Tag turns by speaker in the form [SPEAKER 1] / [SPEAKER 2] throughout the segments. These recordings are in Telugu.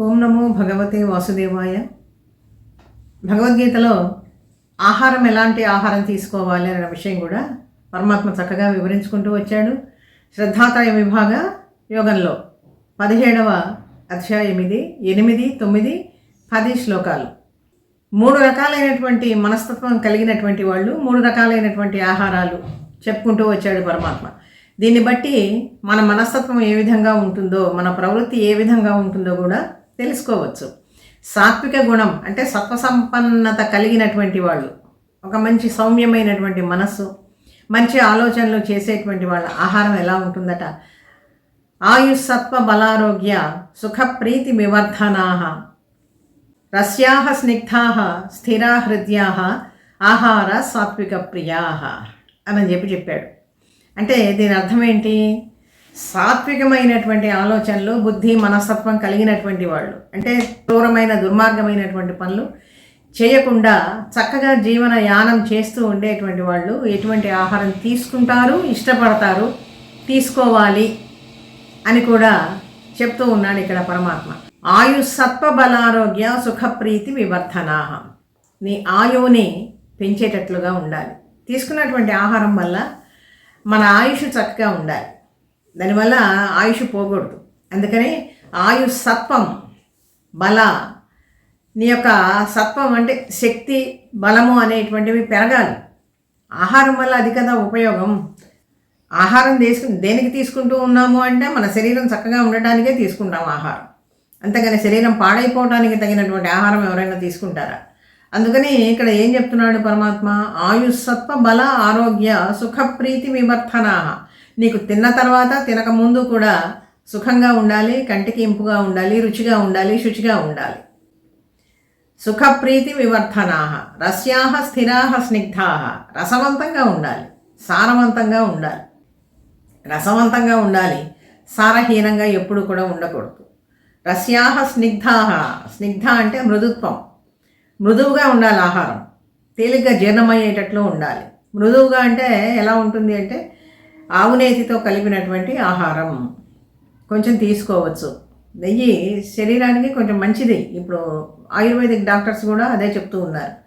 [SPEAKER 1] ఓం నమో భగవతే వాసుదేవాయ. భగవద్గీతలో ఆహారం ఎలాంటి ఆహారం తీసుకోవాలి అనే విషయం కూడా పరమాత్మ చక్కగా వివరించుకుంటూ వచ్చాడు. శ్రద్ధాత్రయ విభాగ యోగంలో పదిహేడవ అధ్యాయం ఇది ఎనిమిది తొమ్మిది పది శ్లోకాలు. మూడు రకాలైనటువంటి మనస్తత్వం కలిగినటువంటి వాళ్ళు మూడు రకాలైనటువంటి ఆహారాలు చెప్పుకుంటూ వచ్చాడు పరమాత్మ. దీన్ని బట్టి మన మనస్తత్వం ఏ విధంగా ఉంటుందో మన ప్రవృత్తి ఏ విధంగా ఉంటుందో కూడా తెలుసుకోవచ్చు. సాత్విక గుణం అంటే సత్వసంపన్నత కలిగినటువంటి వాళ్ళు. ఒక మంచి సౌమ్యమైనటువంటి మనస్సు మంచి ఆలోచనలు చేసేటువంటి వాళ్ళ ఆహారం ఎలా ఉంటుందట? ఆయుస్సత్వ బలారోగ్య సుఖప్రీతి వివర్ధనా రస్యా స్నిగ్ధా స్థిరా హృదయా ఆహార సాత్విక ప్రియా అని చెప్పి చెప్పాడు. అంటే దీని అర్థం ఏంటి? సాత్వికమైనటువంటి ఆలోచనలు బుద్ధి మనస్తత్వం కలిగినటువంటి వాళ్ళు. అంటే క్రూరమైన దుర్మార్గమైనటువంటి పనులు చేయకుండా చక్కగా జీవన యానం చేస్తూ ఉండేటువంటి వాళ్ళు ఎటువంటి ఆహారం తీసుకుంటారు ఇష్టపడతారు తీసుకోవాలి అని కూడా చెప్తూ ఉన్నాడు ఇక్కడ పరమాత్మ. ఆయు సత్వ బలారోగ్య సుఖప్రీతి వివర్ధనాహ నీ ఆయువుని పెంచేటట్లుగా ఉండాలి. తీసుకున్నటువంటి ఆహారం వల్ల మన ఆయుష్ చక్కగా ఉండాలి. దానివల్ల ఆయుష్ పోకూడదు. అందుకని ఆయుష్ సత్వం బల నీ యొక్క సత్వం అంటే శక్తి బలము అనేటువంటివి పెరగాలి. ఆహారం వల్ల అది కదా ఉపయోగం. ఆహారం తీసుకు దేనికి తీసుకుంటూ ఉన్నాము అంటే మన శరీరం చక్కగా ఉండటానికే తీసుకుంటాం ఆహారం. అంతేగాని శరీరం పాడైపోవడానికి తగినటువంటి ఆహారం ఎవరైనా తీసుకుంటారా? అందుకని ఇక్కడ ఏం చెప్తున్నాడు పరమాత్మ? ఆయుస్సత్వ బల ఆరోగ్య సుఖప్రీతి వివర్ధనా నీకు తిన్న తర్వాత తినక ముందు కూడా సుఖంగా ఉండాలి కంటికి ఇంపుగా ఉండాలి రుచిగా ఉండాలి శుచిగా ఉండాలి. సుఖప్రీతి వివర్ధనా రస్యా స్థిరా స్నిగ్ధా రసవంతంగా ఉండాలి సారవంతంగా ఉండాలి. రసవంతంగా ఉండాలి సారహీనంగా ఎప్పుడు కూడా ఉండకూడదు. రస్యా స్నిగ్ధా స్నిగ్ధ అంటే మృదుత్వం. మృదువుగా ఉండాలి ఆహారం. తేలిగ్గా జీర్ణమయ్యేటట్లు ఉండాలి. మృదువుగా అంటే ఎలా ఉంటుంది అంటే ఆవునేతితో కలిపినటువంటి ఆహారం. కొంచెం తీసుకోవచ్చు. నెయ్యి శరీరానికి కొంచెం మంచిది. ఇప్పుడు ఆయుర్వేదిక్ డాక్టర్స్ కూడా అదే చెప్తూ ఉన్నారు.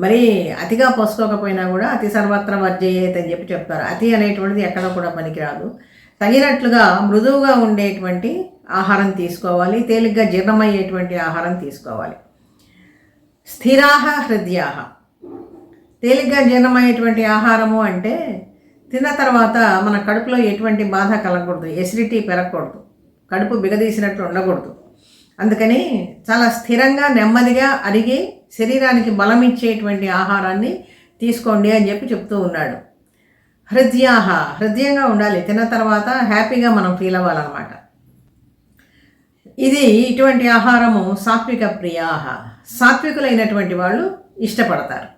[SPEAKER 1] మరి అతిగా పోసుకోకపోయినా కూడా అతి సర్వత్ర వర్జయ్యేది అని చెప్పి చెప్తారు. అతి అనేటువంటిది ఎక్కడ కూడా పనికిరాదు. తగినట్లుగా మృదువుగా ఉండేటువంటి ఆహారం తీసుకోవాలి. తేలిగ్గా జీర్ణమయ్యేటువంటి ఆహారం తీసుకోవాలి. స్థిరాహ హృదయాహ. తేలిగ్గా జీర్ణమయ్యేటువంటి ఆహారము అంటే తిన్న తర్వాత మన కడుపులో ఎటువంటి బాధ కలగకూడదు ఎసిడిటీ పెరగకూడదు కడుపు బిగదీసినట్లు ఉండకూడదు. అందుకని చాలా స్థిరంగా నెమ్మదిగా అరిగి శరీరానికి బలం ఇచ్చేటువంటి ఆహారాన్ని తీసుకోండి అని చెప్పి చెప్తూ ఉన్నాడు. హృదయాహ హృదయంగా ఉండాలి. తిన్న తర్వాత హ్యాపీగా మనం ఫీల్ అవ్వాలన్నమాట. ఇది ఇటువంటి ఆహారము సాత్విక ప్రియాహ. సాత్వికులైనటువంటి వాళ్ళు ఇష్టపడతారు.